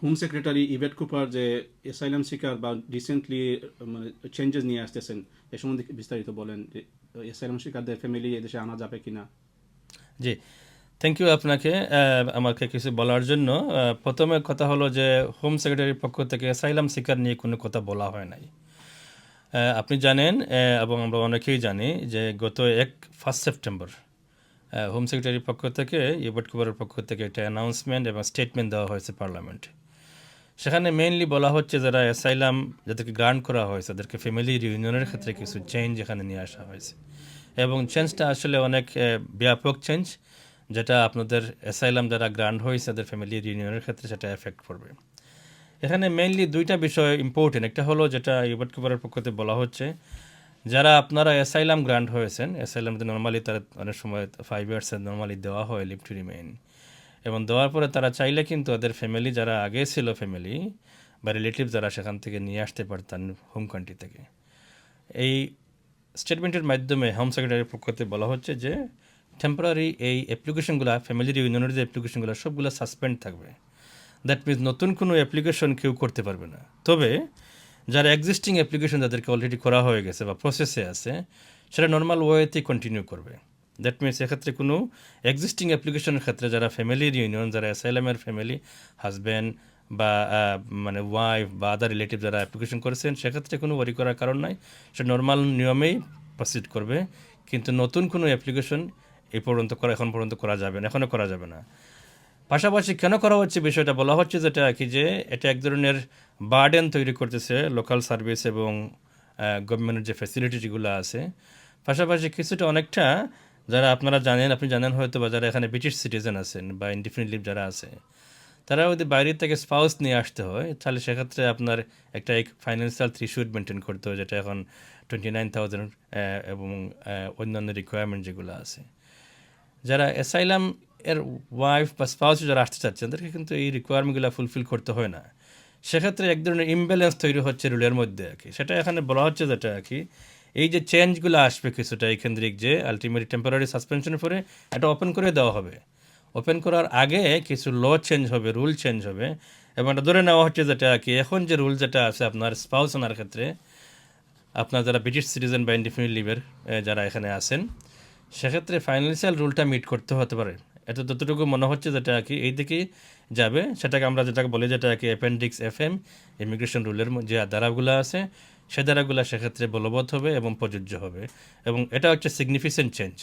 Home secretary Yvette Cooper যে asylum শিকার বা রিসেন্টলি মানে চেঞ্জেস নিয়ে আসতেছেন, এ সম্বন্ধে বিস্তারিত বলেন এসাইলাম শিকারদের ফ্যামিলি এদেশে আনা যাবে কি না জি থ্যাংক ইউ আপনাকে আমাকে কিছু বলার জন্য। প্রথমে কথা হলো যে হোম সেক্রেটারির পক্ষ থেকে অ্যাসাইলাম শিকার নিয়ে কোনো কথা বলা হয় নাই। আপনি জানেন এবং আমরা অনেকেই জানি যে গত এক ফার্স্ট সেপ্টেম্বর হোম সেক্রেটারির পক্ষ থেকে ইউবট কুবারের পক্ষ থেকে একটা অ্যানাউন্সমেন্ট এবং স্টেটমেন্ট দেওয়া হয়েছে পার্লামেন্টে সেখানে মেইনলি বলা হচ্ছে যারা অ্যাসাইলাম যাদেরকে গ্রান্ট করা হয়েছে, তাদেরকে ফ্যামিলি রিউনিয়নের ক্ষেত্রে কিছু চেঞ্জ এখানে নিয়ে আসা হয়েছে। এবং চেঞ্জটা আসলে অনেক ব্যাপক চেঞ্জ যেটা আপনাদের অ্যাসাইলাম যারা গ্রান্ট হয়েছে, তাদের ফ্যামিলি রিউনিয়নের ক্ষেত্রে সেটা এফেক্ট করবে। এখানে মেইনলি দুইটা বিষয় ইম্পর্টেন্ট একটা হলো যেটা ইউবট কুবারের পক্ষ থেকে বলা হচ্ছে, যারা আপনারা অ্যাসাইলাম গ্রান্ট হয়েছেন অ্যাসাইলাম নর্মালি তারা অনেক সময় ফাইভ ইয়ার্সের নর্মালি দেওয়া হয় লিভ টু রিমেইন এবং দেওয়ার পরে তারা চাইলে কিন্তু ওদের ফ্যামিলি যারা আগে ছিল ফ্যামিলি বা রিলেটিভ যারা সেখান থেকে নিয়ে আসতে পারতেন হোম কান্ট্রি থেকে। এই স্টেটমেন্টের মাধ্যমে হোম সেক্রেটারির পক্ষ থেকে বলা হচ্ছে যে টেম্পোরারি এই অ্যাপ্লিকেশনগুলো ফ্যামিলি ইউনিয়নের যে অ্যাপ্লিকেশনগুলো সবগুলো সাসপেন্ড থাকবে। দ্যাট মিনস নতুন কোনো অ্যাপ্লিকেশন কেউ করতে পারবে না। তবে, যারা এক্সিস্টিং অ্যাপ্লিকেশন যাদেরকে অলরেডি করা হয়ে গেছে বা প্রসেসে আছে, সেটা নর্মাল ওয়েতেই কন্টিনিউ করবে। দ্যাট মিনস এক্ষেত্রে কোনো এক্সিস্টিং অ্যাপ্লিকেশনের ক্ষেত্রে যারা ফ্যামিলির ইউনিয়ন যারা অ্যাসাইলামের ফ্যামিলি হাজব্যান্ড বা মানে ওয়াইফ বা আদার রিলেটিভ যারা অ্যাপ্লিকেশন করেছেন, সেক্ষেত্রে কোনো ওয়ারি করার কারণ নাই। সে নর্মাল নিয়মেই প্রসিড করবে। কিন্তু নতুন কোনো অ্যাপ্লিকেশন এই পর্যন্ত করা, এখন পর্যন্ত করা যাবে না এখনও করা যাবে না। পাশাপাশি কেন করা হচ্ছে বিষয়টা? বলা হচ্ছে যেটা কি যে, এটা এক ধরনের বার্ডেন তৈরি করতেছে লোকাল সার্ভিস এবং গভর্নমেন্টের যে ফ্যাসিলিটিগুলো আছে। পাশাপাশি কিছুটা অনেকটা যারা আপনারা জানেন, আপনি জানেন হয়তো বা যারা এখানে ব্রিটিশ সিটিজেন আছেন বা ইনডিফিনিট লিভ যারা আছে, তারা যদি বাইরে থেকে স্পাউস নিয়ে আসতে হয়। তাহলে সেক্ষেত্রে আপনার একটা এক ফাইন্যান্সিয়াল থ্রিশুড মেনটেন করতে হয়, যেটা এখন টোয়েন্টি নাইন থাউজেন্ড এবং অন্যান্য রিকোয়ারমেন্ট যেগুলো আছে। যারা অ্যাসাইলাম এর ওয়াইফ বা স্পাউস যারা আসতে চাচ্ছেন, তাদেরকে কিন্তু এই রিকোয়ারমেন্টগুলো ফুলফিল করতে হয় না। সেক্ষেত্রে এক ধরনের ইমব্যালেন্স তৈরি হচ্ছে রুলের মধ্যে আর কি। সেটা এখানে বলা হচ্ছে যেটা আর কি এই যে চেঞ্জগুলো আসবে কিছুটা এই কেন্দ্রিক যে আলটিমেটলি টেম্পোরারি সাসপেনশনের পরে এটা ওপেন করে দেওয়া হবে। ওপেন করার আগে কিছু ল চেঞ্জ হবে রুল চেঞ্জ হবে। এবং এটা ধরে নেওয়া হচ্ছে যেটা কি, এখন যে রুল যেটা আছে আপনার স্পাউস ওনার ক্ষেত্রে, আপনার যারা ব্রিটিশ সিটিজেন বা ইনডিফিনিট লিভের যারা এখানে আছেন, সেক্ষেত্রে ফাইন্যান্সিয়াল রুলটা মিট করতে হতে পারে। এটা যতটুকু মনে হচ্ছে যেটা আর কি, এই দিকে যাবে। সেটাকে আমরা যেটাকে বলি যেটা আর কি অ্যাপেন্ডিক্স এফ এম ইমিগ্রেশন রুলের যে ধারাগুলো আছে, সে ধারাগুলো সেক্ষেত্রে বলবৎ হবে এবং প্রযোজ্য হবে। এবং এটা হচ্ছে সিগনিফিকেন্ট চেঞ্জ